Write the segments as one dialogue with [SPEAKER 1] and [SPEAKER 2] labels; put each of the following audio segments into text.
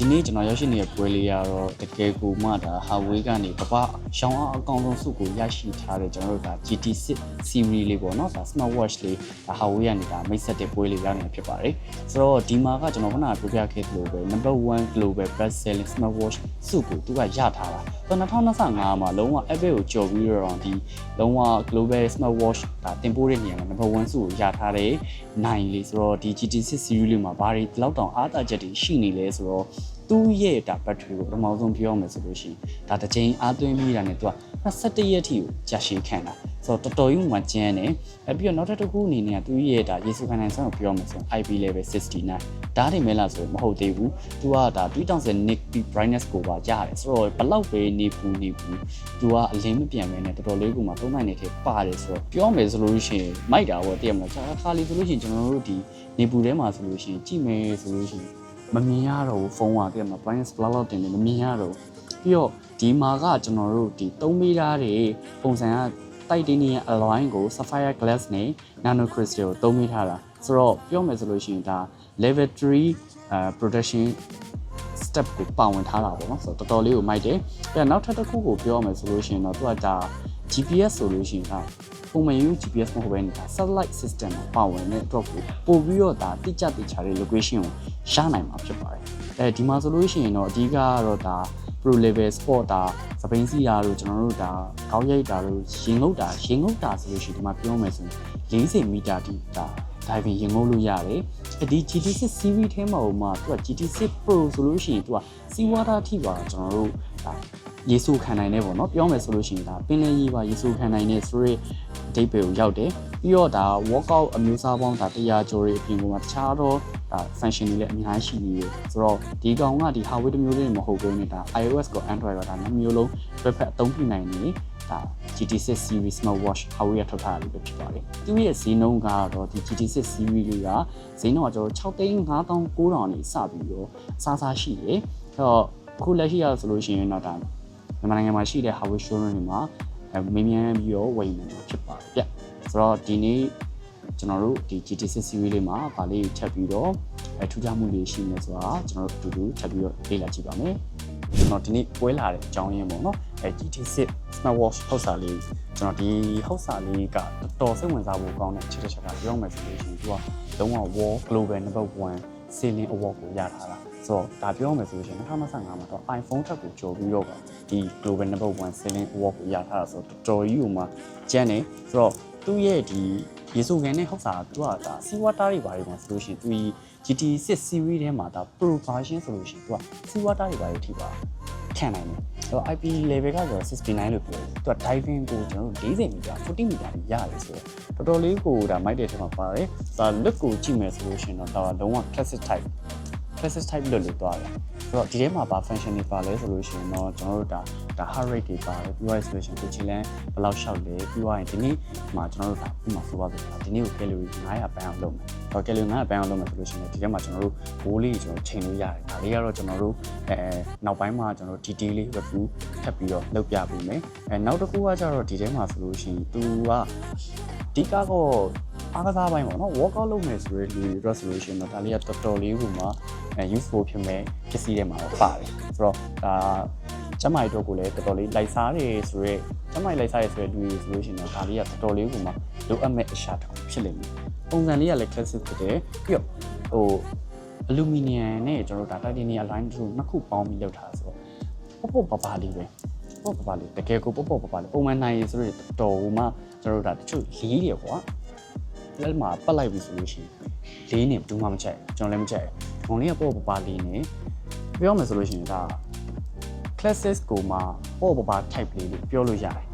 [SPEAKER 1] ဒီနေ့ကျွန်တော်ရောက်ရှိနေတဲ့ပွဲလေးကတော့တကယ်ကိုမှဒါ Huawei ကနေကမ္ဘာရှောင်းအောင်အကောင်ဆုံးစုကိုရရှိထားတဲ့ကျွန်တော်တို့ဒါ GT6 series လေးပေါ့နော်ဒါ smartwatch လေးဒါ Huawei ကနေဒါမိတ်ဆက်တဲ့ပွဲလေးရောက်နေတာဖြစ်ပါတယ်ဆိုတော့ဒီမှာကကျွန်တော်ခုနကပြောပြခဲ့သလိုပဲ number 1 global best selling smartwatch စုကိုသူကရထားတာဆိုတော့2025မှာလုံးဝ Apple ကိုကြော်ပြီးတော့ဒီလုံးဝ global smartwatch ဒါတင်ပို့တဲ့နေရာမှာ number 1စုကိုရထားတဲ့နိုင်လေးဆိုတော့ဒီ GT6 series လေးမှာဘာတွေဒီလောက်တောင်အားသာချက်တွေရှိနေလဲဆိုတော့ သူ့ရဲ့ဒါ battery ကိုပထမဆုံးပြောမယ်ဆိုလို့ရှိရင်ဒါတစ်ချိန်အားသွင်းပြီးတာနဲ့သူက21ရက်ထိကိုကြာရှည်ခံတာဆိုတော့တော်တော်ကြီးမှကျန်းတယ်အဲပြီးတော့နောက်တစ်ခုအနေနဲ့ကသူ့ရဲ့ဒါရေစုခံနိုင်စွမ်းကိုပြောမယ်ဆိုရင် IP level 69ဒါတွေမဲလားဆိုရင်မဟုတ်သေးဘူးသူကဒါ3000 nit peak brightness ကိုပါရတယ်ဆိုတော့ဘလောက်ပဲနေပူနေပူသူကအလင်းမပြန်မဲနဲ့တော်တော်လေးကိုမှသုံးနိုင်နေတယ်ပါတယ်ဆိုတော့ပြောမယ်ဆိုလို့ရှိရင်မိုက်တာပေါ့တည့်ရမလားခါလီဆိုလို့ရှိရင်ကျွန်တော်တို့ဒီနေပူထဲမှာဆိုလို့ရှိရင်ကြည့်မယ်ဆိုလို့ရှိရင် မမြင်ရတော့ဘူးဖုန်းကတည့်ရမလား brightness ဘလောက်လောက်တင်နေမမြင်ရတော့ဘူးပြီးတော့ဒီမှာကကျွန်တော်တို့ဒီ3မီတာတွေပုံစံက titanium alloy ကို sapphire glass နဲ့ nano crystal ကိုသုံးမိထားတာဆိုတော့ပြောမယ်ဆိုလို့ရှိရင်ဒါ level 3အဲ protection step ကိုပါဝင်ထားတာပေါ့နော်ဆိုတော့တော်တော်လေးကိုမိုက်တယ်အဲနောက်ထပ်တစ်ခုကိုပြောရမယ်ဆိုလို့ရှိရင်တော့သူကဒါ GPS ဆိုလို့ရှိရင်ဒါ ပုံမှန်ယူ GPS မဟုတ်ဘဲနေတာ satellite system မှာပါဝင်တဲ့အတွက်ကိုပို့ပြီးတော့ဒါတိကျတိကျတဲ့ location ကိုရနိုင်မှာဖြစ်ပါတယ်အဲဒီမှာဆိုလို့ရှိရင်တော့အဓိကကတော့ဒါ pro level sport ဒါစပိန်စီတာတို့ကျွန်တော်တို့ဒါကောက်ရိုက်တာတို့ရင်ငုတ်တာရင်ငုတ်တာဆိုလို့ရှိရင်ဒီမှာပြောမယ်ဆိုရင်40မီတာတိဒါ diving ရင်ငုတ်လို့ရတယ်ဒီ GT6 series ထဲမှာဟိုမှာသူက GT6 Pro ဆိုလို့ရှိရင်သူကစီဝါတာထိပါကျွန်တော်တို့ဒါ ရေဆိုးခံနိုင်နေပေါ့နော်ပြောမယ်ဆိုလို့ရှိရင်ဒါပင်လယ်ကြီးပါရေဆိုးခံနိုင်တဲ့ဆိုရဲအဓိပ္ပာယ်ကိုရောက်တယ်ပြီးတော့ဒါ workout အမျိုးအစားပေါင်းဒါ100ကျော်တွေအပြင်ကတခြားတော့ဒါ function တွေလည်းအများကြီးရှိနေတယ်ဆိုတော့ဒီကောင်ကဒီ Huawei တစ်မျိုးလေးမဟုတ်ဘဲနဲ့ဒါ iOS ကို Android ကဒါနှစ်မျိုးလုံးတစ်ဖက်အသုံးပြုနိုင်နေဒါ GT6 series smartwatch Huawei ရထုတ်ထားတာလို့ဖြစ်ပါတယ်။သူရဲ့ဈေးနှုန်းကတော့ဒီ GT6 series လေးကဈေးနှုန်းကကျွန်တော်6သိန်း5900နေစပြီးတော့အစားစားရှိတယ်။အဲ့တော့အခုလက်ရှိရဆိုလို့ရှိရင်တော့ဒါ မြန်မာနိုင်ငံမှာရှိတဲ့ Huawei showroom တွေမှာအဲမင်းမြန်ပြီးတော့ဝယ်နေမှာဖြစ်ပါတယ်ဗျ။ဆိုတော့ဒီနေ့ကျွန်တော်တို့ဒီ GT6 series လေးမှာဗာလေးထပ်ပြီးတော့အဲထူးခြားမှုတွေရှိနေဆိုတာကျွန်တော်တို့အတူတူထပ်ပြီးတော့လေ့လာကြည့်ပါမယ်။ကျွန်တော်ဒီနေ့ပွဲလာတဲ့အကြောင်းရင်းပေါ့နော်အဲ GT6 smartwatch ဟုတ်စာလေးကျွန်တော်ဒီဟုတ်စာလေးကတော်တော်စိတ်ဝင်စားဖို့ကောင်းတဲ့ချက်တစ်ချက်ကပြောမယ်ဆိုလို့ရှိရင်သူကလုံးဝ Wall Global Number 1 Selling Award ကိုရထားတာ ဆိုတော့ဒါပြောမယ်ဆိုလို့ရှိရင်2025မှာတော့ iPhone ထက်ကိုကျော်ပြီးတော့ပါဒီ Global Number 1 Selling Award ကိုရထားတာဆိုတော့တော်တော်ကြီးဟိုမှာကျန်းနေဆိုတော့သူ့ရဲ့ဒီရေစုခံနဲ့ဟုတ်စာသူကဒါစီဝါတာတွေဘာတွေမှာဆိုလို့ရှိရင်သူ GT6 series ထဲမှာဒါ Pro version ဆိုလို့ရှိရင်သူကစီဝါတာတွေဘာတွေထိပါခံနိုင်တယ်အဲ့တော့ IP level ကဆို69လို့ပြောတယ်သူက diving ကိုကျွန်တော်တို့40မီတာ40မီတာကြီးရတယ်ဆိုတော့တော်တော်လေးကိုဒါမိုက်တဲ့ထဲမှာပါတယ်ဒါ look ကိုကြည့်မယ်ဆိုလို့ရှိရင်တော့ဒါလုံးဝ classic type classic type လို့လို့သွားတယ်ဆိုတော့ဒီထဲမှာဘာ function တွေပါလဲဆိုလို့ရှိရင်တော့ကျွန်တော်တို့ဒါဒါ heart rate တွေပါတယ်ပြီးတော့ solution ကိုချီလန်းဘယ်လောက်ရှောက်လဲပြီးတော့ရင်ဒီနေ့မှာကျွန်တော်တို့ဒါဥပမာဆိုပါဆိုဒီနေ့ကို calorie 900ပန်းအောင်လုပ်မယ်တော့ calorie 900ပန်းအောင်လုပ်မယ်ဆိုလို့ရှိရင်ဒီထဲမှာကျွန်တော်တို့ဘိုးလေးကျွန်တော်ချိန်လို့ရတယ်ဒါလေးကတော့ကျွန်တော်တို့အဲနောက်ပိုင်းမှာကျွန်တော် detail လေး review ထပ်ပြီးတော့လုပ်ပြပေးမယ်အဲနောက်တစ်ခုကကျတော့ဒီထဲမှာဆိုလို့ရှိရင် तू ကဒီကတော့အားကစားပိုင်းပေါ့နော် workout လုပ်မယ်ဆိုရလူတွေ resolution တော့ဒါလေးကတော်တော်လေးကိုမှ useful ဖြစ်မဲ့ပစ္စည်းတွေမှာတော့ပါတယ်ဆိုတော့ဒါကျမကြီးတို့ကိုလည်းတော်တော်လေးလိုက်စားတယ်ဆိုရဲကျမကြီးလိုက်စားရဆိုရဲလူတွေဆိုလို့ရှိရင်တော့ဒါလေးကတော်တော်လေးကိုမှလိုအပ်မဲ့အရာတစ်ခုဖြစ်လိမ့်မယ်ပုံစံလေးကလည်း classic ဖြစ်တယ်ပြီးတော့ဟိုအလူမီနီယံနဲ့ကျွန်တော်တို့ဒါ titanium align တို့နှစ်ခုပေါင်းပြီးလုပ်ထားတာဆိုတော့ပေါ့ပေါ့ပပလေးပဲပေါ့ပပလေးတကယ်ကိုပေါ့ပေါ့ပပလေးပုံမှန်နိုင်ရဆိုရတော်ဟိုမှကျွန်တော်တို့ဒါတချို့လေးတယ်ကွာလက်မှာပတ်လိုက်ပြီဆိုလို့ရှိရင်လေးနဲ့ဘူးမှမချက်ကျွန်တော်လည်းမချက် ငုံလေးကပေါ့ပပလေးနဲ့ပြောမယ်ဆိုလို့ရှိရင်ဒါ classes ကိုမှပေါ့ပပ type လေးလို့ပြောလို့ရတယ်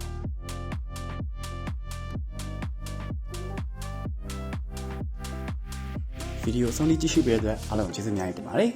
[SPEAKER 1] ဗီဒီယိုဆုံးဖြတ်ကြည့်ရှုပေးတဲ့အတွက်အားလုံးကျေးဇူးများတင်ပါတယ်